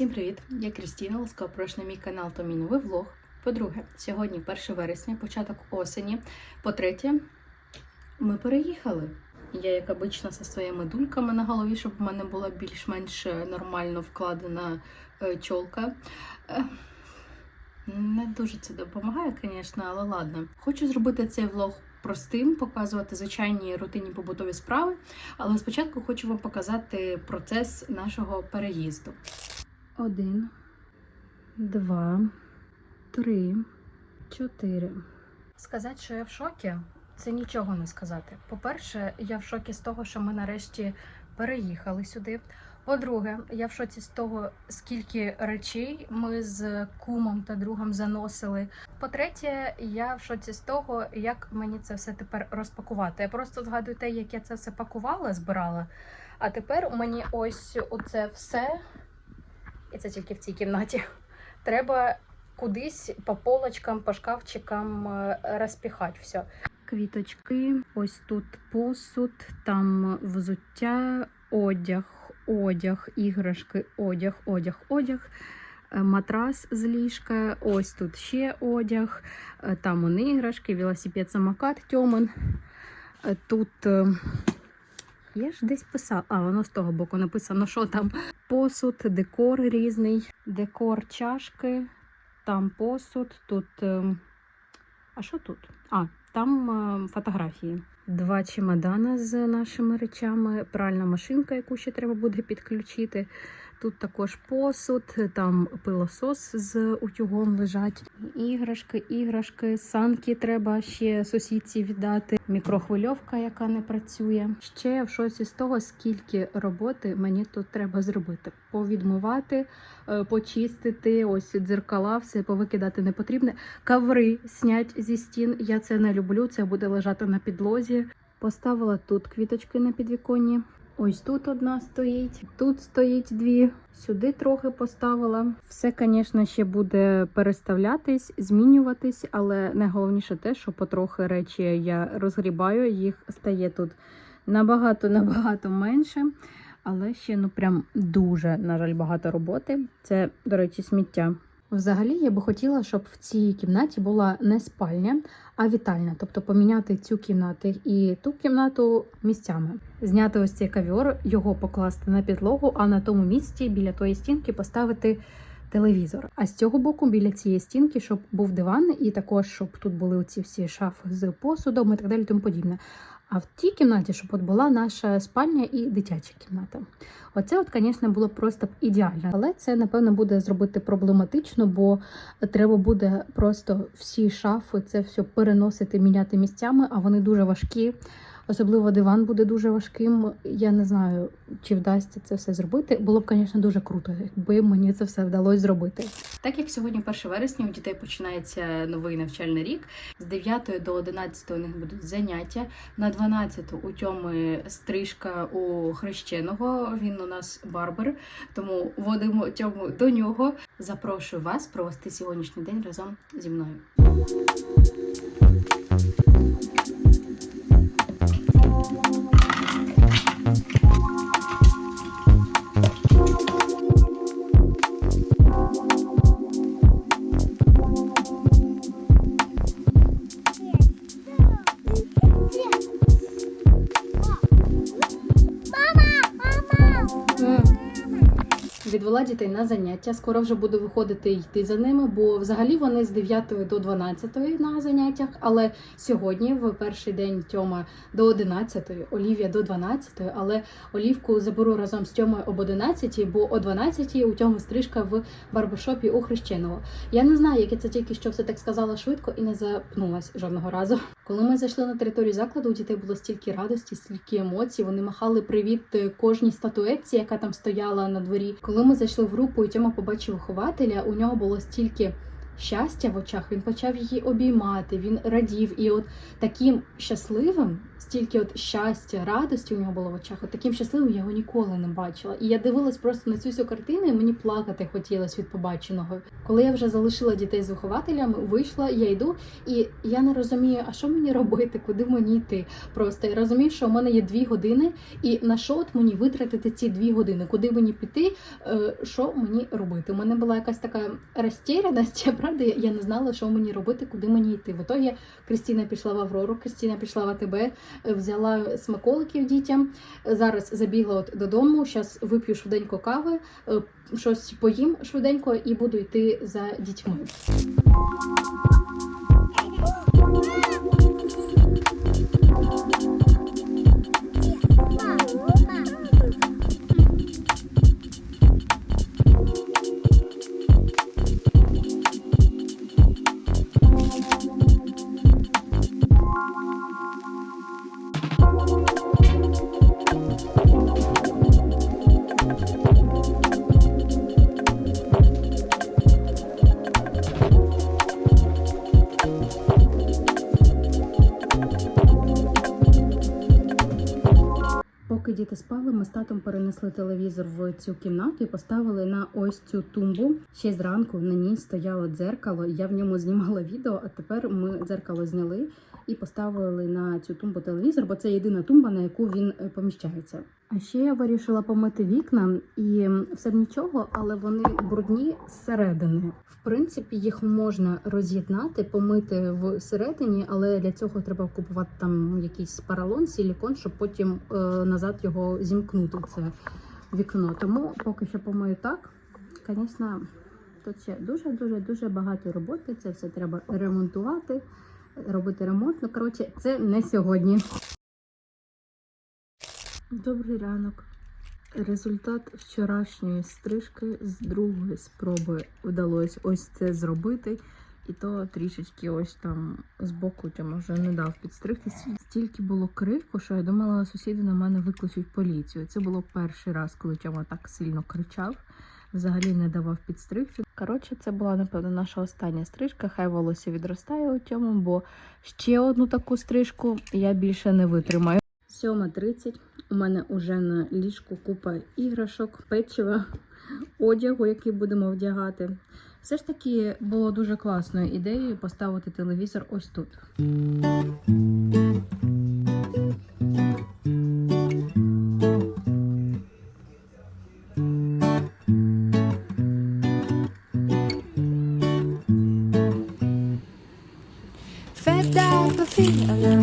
Всім привіт! Я Крістіна, ласкаво прошу на мій канал та мій новий влог. По-друге, сьогодні 1 вересня, початок осені. По-третє, ми переїхали. Я, як обично, зі своїми дульками на голові, щоб в мене була більш-менш е, нормально вкладена е, чолка. Е, Не дуже це допомагає, звісно, але ладно. Хочу зробити цей влог простим, показувати звичайні рутинні побутові справи. Але спочатку хочу вам показати процес нашого переїзду. Один, два, три, чотири. Сказати, що я в шокі, це нічого не сказати. По-перше, я в шокі з того, що ми нарешті переїхали сюди. По-друге, я в шоці з того, скільки речей ми з кумом та другом заносили. По-третє, я в шоці з того, як мені це все тепер розпакувати. Я просто згадую те, як я це все пакувала, збирала. А тепер у мені ось оце все, і це тільки в цій кімнаті. Треба кудись по полочкам, по шкафчикам е, розпіхати все. Квіточки, ось тут посуд, там взуття, одяг, одяг, іграшки, одяг, одяг, одяг. е, Матрас з ліжка, ось тут ще одяг, е, там вони іграшки, велосипед, самокат Тьомин. Тут я ж десь писала, а воно з того боку написано, що там посуд, декор різний, декор чашки, там посуд, тут. е, А що тут? А, там е, фотографії. Два чемодана з нашими речами, пральна машинка, яку ще треба буде підключити. Тут також посуд, там пилосос з утюгом лежать. Іграшки, іграшки, санки треба ще сусідці віддати. Мікрохвильовка, яка не працює. Ще в шоці з того, скільки роботи мені тут треба зробити: повідмивати, е, почистити, ось дзеркала, все повикидати не потрібне. Каври снять зі стін. Я це не люблю. Це буде лежати на підлозі. Поставила тут квіточки на підвіконні. Ось тут одна стоїть, тут стоїть дві. Сюди трохи поставила. Все, звісно, ще буде переставлятись, змінюватись, але найголовніше те, що потрохи речі я розгрібаю, їх стає тут набагато набагато менше. Але ще ну прям дуже, на жаль, багато роботи. Це, до речі, сміття. Взагалі, я би хотіла, щоб в цій кімнаті була не спальня, а вітальня. Тобто поміняти цю кімнату і ту кімнату місцями. Зняти ось цей кав'йор, його покласти на підлогу, а на тому місці біля тої стінки поставити телевізор. А з цього боку, біля цієї стінки, щоб був диван, і також щоб тут були оці всі шафи з посудом і так далі, тому подібне. А в тій кімнаті, щоб от була наша спальня і дитяча кімната. Оце, от, звісно, було просто б ідеально. Але це, напевно, буде зробити проблематично, бо треба буде просто всі шафи, це все переносити, міняти місцями, а вони дуже важкі. Особливо диван буде дуже важким. Я не знаю, чи вдасться це все зробити. Було б, звісно, дуже круто, якби мені це все вдалося зробити. Так як сьогодні 1 вересня у дітей починається новий навчальний рік, з 9 до 11 у них будуть заняття. На 12 у Тьоми стрижка у хрещеного. Він у нас барбер, тому водимо Тьому до нього. Запрошую вас провести сьогоднішній день разом зі мною. Thank you. Відвела дітей на заняття. Скоро вже буду виходити йти за ними, бо взагалі вони з 9 до 12 на заняттях. Але сьогодні, в перший день Тьома до 11, Олівія до 12, але Олівку заберу разом з Тьомою об 11, бо о 12 у Тьоми стрижка в барбершопі у Хрещеного. Я не знаю, як я це тільки що все так сказала швидко і не запнулась жодного разу. Коли ми зайшли на територію закладу, у дітей було стільки радості, стільки емоцій. Вони махали привіт кожній статуетці, яка там стояла на дворі. Коли ми зайшли в групу, і Тьома побачив вихователя, у нього було стільки щастя в очах. Він почав її обіймати, він радів. І от таким щасливим, стільки от щастя, радості у нього було в очах. От таким щасливим я його ніколи не бачила. І я дивилась просто на цю всю картину, і мені плакати хотілося від побаченого. Коли я вже залишила дітей з вихователями, вийшла, я йду, і я не розумію, а що мені робити, куди мені йти. Просто я розумію, що у мене є дві години, і на що от мені витратити ці дві години, куди мені піти, е, що мені робити. У мене була якась така розтіряність, я правда, я- не знала, що мені робити, куди мені йти. В ітогі Кристина пішла в Аврору, Кристина пішла в АТБ, е, взяла смаколиків дітям. Зараз забігла от додому. Зараз вип'ю швиденько кави, е, щось поїм швиденько і буду йти за дітьми. Поки татом перенесли телевізор в цю кімнату і поставили на ось цю тумбу. Ще зранку на ній стояло дзеркало. Я в ньому знімала відео, а тепер ми дзеркало зняли і поставили на цю тумбу телевізор, бо це єдина тумба, на яку він е, поміщається. А ще я вирішила помити вікна, і все нічого, але вони брудні зсередини. В принципі, їх можна роз'єднати, помити всередині, але для цього треба купувати там якийсь паралон, силікон, щоб потім е, назад його зімкнути. Це вікно. Тому поки що помию так. Звісно, тут ще дуже дуже дуже багато роботи. Це все треба ремонтувати, робити ремонт. Ну коротше, це не сьогодні. Добрий ранок. Результат вчорашньої стрижки з другої спроби вдалося ось це зробити. І то трішечки ось там з боку вже не дав підстригтися. Стільки було крику, що я думала, сусіди на мене викличуть поліцію. Це було перший раз, коли Тьома так сильно кричав. Взагалі не давав підстригти. Коротше, це була, напевно, наша остання стрижка. Хай волосся відростає у Тьому, бо ще одну таку стрижку я більше не витримаю. 7.30. У мене уже на ліжку купа іграшок, печива, одягу, який будемо вдягати. Все ж таки було дуже класною ідеєю поставити телевізор ось тут.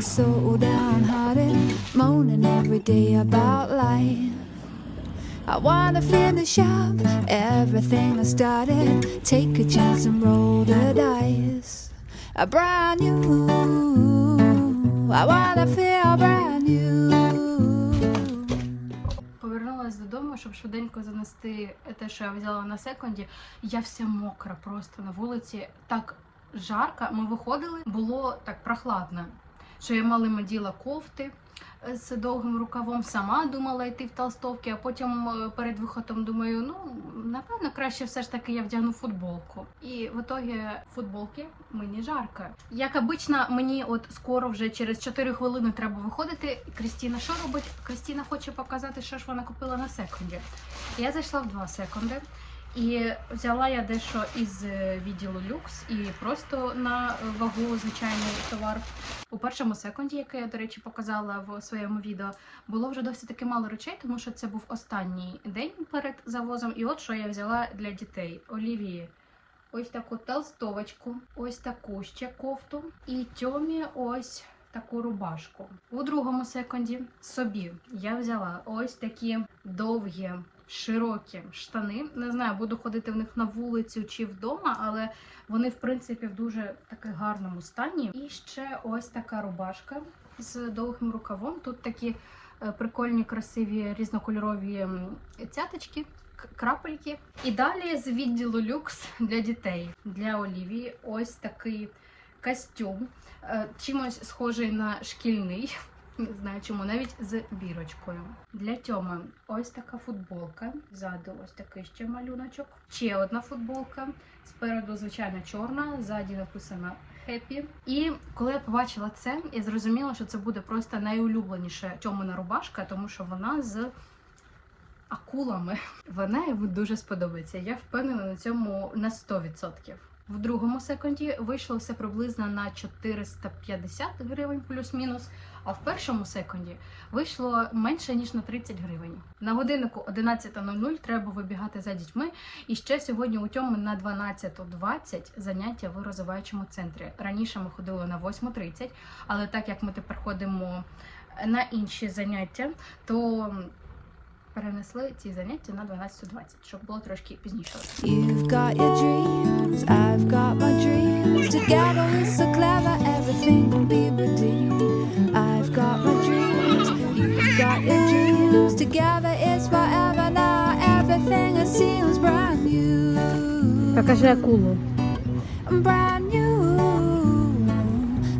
So downhearted, moaning every day about everything I started, take a chance and roll the dice. A brand new, I wanna feel brand new. Повернулася додому, щоб швиденько занести те, що я взяла на секунді. Я вся мокра просто на вулиці. Так жарко. Ми виходили, було так прохладно. Що я малими діла кофти з довгим рукавом, сама думала йти в толстовки, а потім е, перед виходом думаю, ну напевно, краще все ж таки я вдягну футболку. І в итогі футболки мені жарко. Як обично, мені от скоро вже через 4 хвилини треба виходити. Крістіна що робить? Крістіна хоче показати, що ж вона купила на секунді. Я зайшла в 2 секунди. І взяла я дещо із е, відділу люкс і просто на вагу звичайний товар. У першому секунді, який я, до речі, показала в своєму відео, було вже досить таки мало речей, тому що це був останній день перед завозом. І от що я взяла для дітей: Олівії. Ось таку толстовочку, ось таку ще кофту, і тьомі ось таку рубашку. У другому секунді собі я взяла ось такі довгі, широкі штани. Не знаю, буду ходити в них на вулицю чи вдома, але вони, в принципі, в дуже таки гарному стані. І ще ось така рубашка з довгим рукавом. Тут такі е, прикольні, красиві різнокольорові цяточки. Крапельки. І далі з відділу люкс для дітей для Олівії ось такий костюм, е, чимось схожий на шкільний. Не знаю чому, навіть з бірочкою. Для Тьоми ось така футболка. Ззаду ось такий ще малюночок. Ще одна футболка. Спереду, звичайно, чорна, ззаді написано Happy. І коли я побачила це, я зрозуміла, що це буде просто найулюбленіша Тьомина рубашка, тому що вона з акулами. Вона йому дуже сподобається. Я впевнена на цьому на 100%. В другому секунді вийшло все приблизно на 450 гривень плюс-мінус. А в першому секунді вийшло менше ніж на 30 гривень. На годиннику 11.00 треба вибігати за дітьми. І ще сьогодні у тьому на 12.20 заняття в розвиваючому центрі. Раніше ми ходили на 8.30, але так як ми тепер ходимо на інші заняття, то перенесли ці заняття на 12.20, щоб було трошки пізніше. You've got your dreams, I've got my dreams. Together we're so clever, everything will be redeemed. I've got my dreams, you've got your dreams. Together it's forever now, everything it seems brand new. Покажи акулу. Brand new.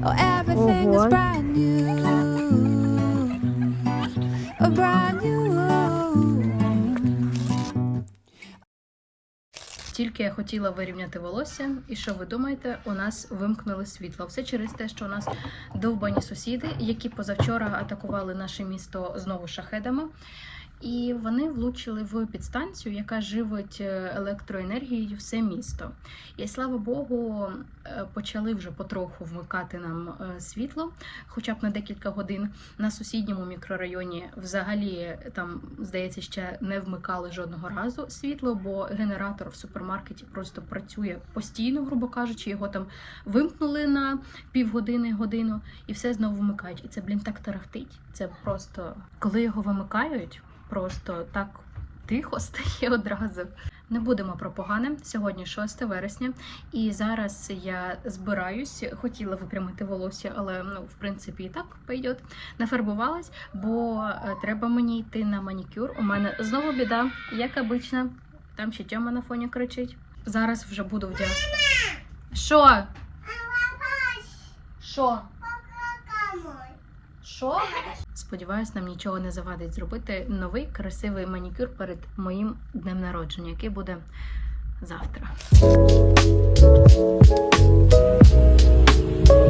Oh, everything is Ого. brand new. Oh, brand new. Тільки я хотіла вирівняти волосся, і що ви думаєте, у нас вимкнули світло. Все через те, що у нас довбані сусіди, які позавчора атакували наше місто знову шахедами. І вони влучили в підстанцію, яка живить е, електроенергією все місто. І слава Богу, е, почали вже потроху вмикати нам е, світло, хоча б на декілька годин. На сусідньому мікрорайоні взагалі там, здається, ще не вмикали жодного разу світло, бо генератор в супермаркеті просто працює постійно, грубо кажучи, його там вимкнули на півгодини, годину, і все знову вмикають. І це, блін, так тарахтить. Це просто коли його вимикають, просто так тихо стає одразу. Не будемо про погане. Сьогодні 6 вересня, і зараз я збираюсь. Хотіла випрямити волосся, але ну, в принципі і так пойдет. Нафарбувалась, бо е, треба мені йти на манікюр. У мене знову біда, як обично. Там ще Тьома на фоні кричить. Зараз вже буду вдягати. Що? Що? Що? Сподіваюсь, нам нічого не завадить зробити новий красивий манікюр перед моїм днем народження, який буде завтра.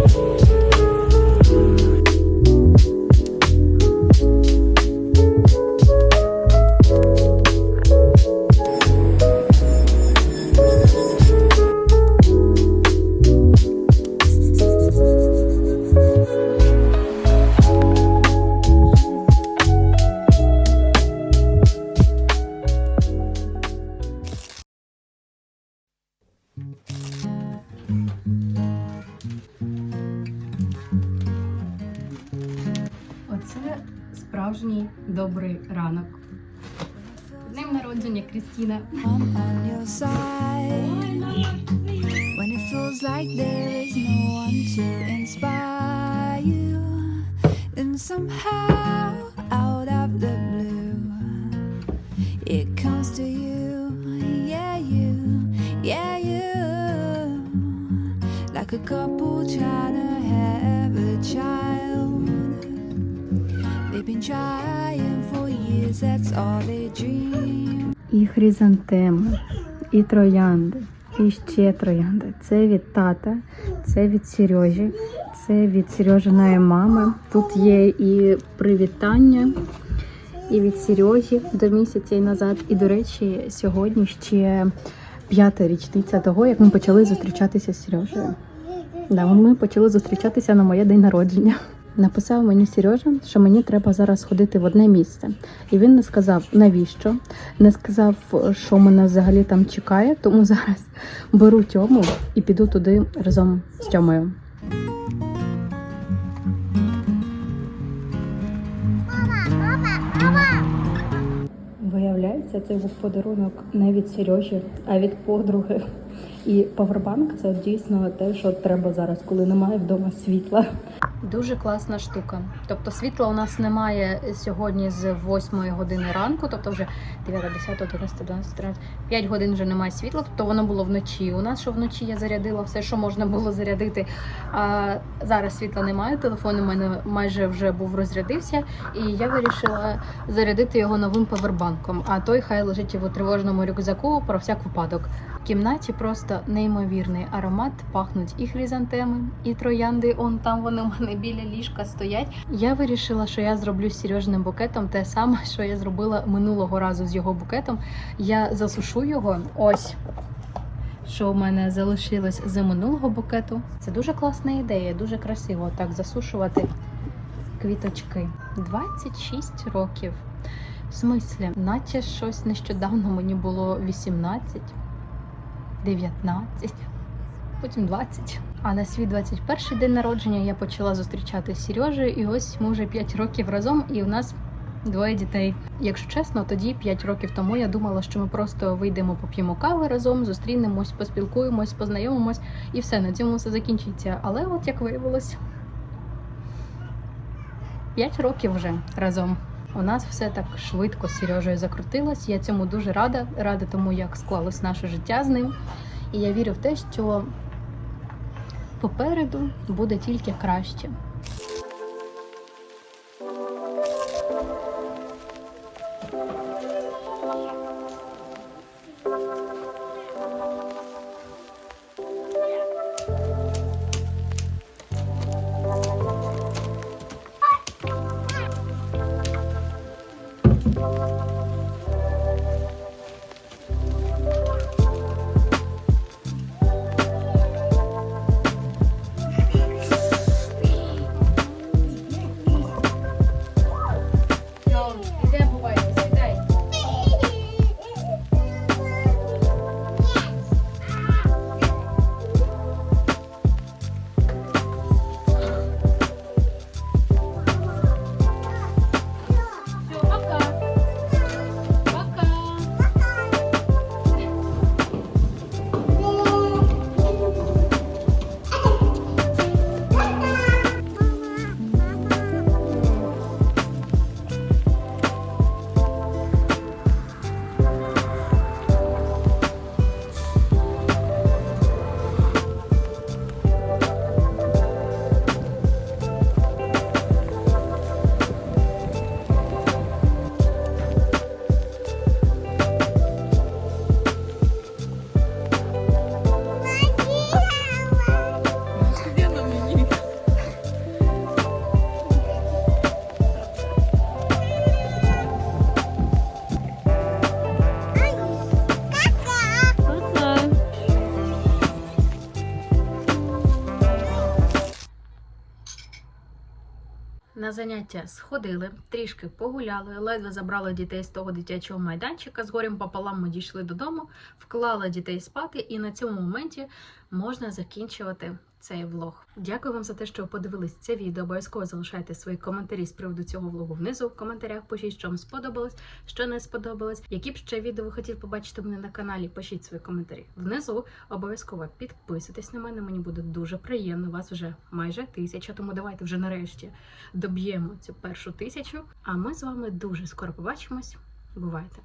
Оце Tina. I'm on your side. When it feels like there is no one to inspire you, then somehow out of the blue, it comes to you, yeah, you, yeah, you. Like a couple trying to have a child, they've been trying for years, that's all they dream. І хризантеми, і троянди, і ще троянди. Це від тата, це від Сережі, це від Сережиної мами. Тут є і привітання, і від Сережі до місяця і назад. І, до речі, сьогодні ще п'ята річниця того, як ми почали зустрічатися з Сережею. Да, ми почали зустрічатися на моє день народження. Написав мені Сережа, що мені треба зараз ходити в одне місце. І він не сказав навіщо, не сказав, що мене взагалі там чекає, тому зараз беру Тьому і піду туди разом з Тьомою. Виявляється, це був подарунок не від Сережі, а від подруги. І павербанк це дійсно те, що треба зараз, коли немає вдома світла. Дуже класна штука. Тобто світла у нас немає сьогодні з 8 години ранку, тобто вже 9, 10, 11, 12, 13, 5 годин вже немає світла, тобто воно було вночі. У нас що вночі я зарядила все, що можна було зарядити. А зараз світла немає. Телефон у мене майже вже був розрядився, і я вирішила зарядити його новим павербанком. А той хай лежить у тривожному рюкзаку про всяк випадок. В кімнаті просто неймовірний аромат, пахнуть і хризантеми, і троянди. Он там вони у мене біля ліжка стоять. Я вирішила, що я зроблю з Сережним букетом те саме, що я зробила минулого разу з його букетом. Я засушу його. Ось що в мене залишилось з минулого букету. Це дуже класна ідея, дуже красиво так засушувати квіточки. 26 років. В смислі, наче щось нещодавно мені було 18, 19, потім 20. А на свій 21 день народження я почала зустрічати з Сережею, і ось ми вже 5 років разом, і у нас двоє дітей. Якщо чесно, тоді 5 років тому я думала, що ми просто вийдемо, поп'ємо кави разом, зустрінемось, поспілкуємось, познайомимось, і все на цьому все закінчиться. Але от як виявилось, 5 років вже разом. У нас все так швидко з Сережею закрутилось. Я цьому дуже рада, рада тому, як склалось наше життя з ним. І я вірю в те, що попереду буде тільки краще. Заняття сходили, трішки погуляли, ледве забрали дітей з того дитячого майданчика. З горем пополам ми дійшли додому, вклала дітей спати, і на цьому моменті можна закінчувати цей влог. Дякую вам за те, що ви подивились це відео. Обов'язково залишайте свої коментарі з приводу цього влогу внизу в коментарях. Пишіть, що вам сподобалось, що не сподобалось. Які б ще відео ви хотіли побачити мене на каналі, пишіть свої коментарі внизу. Обов'язково підписуйтесь на мене. Мені буде дуже приємно. Вас вже майже тисяча. Тому давайте вже нарешті доб'ємо цю першу тисячу. А ми з вами дуже скоро побачимось. Бувайте!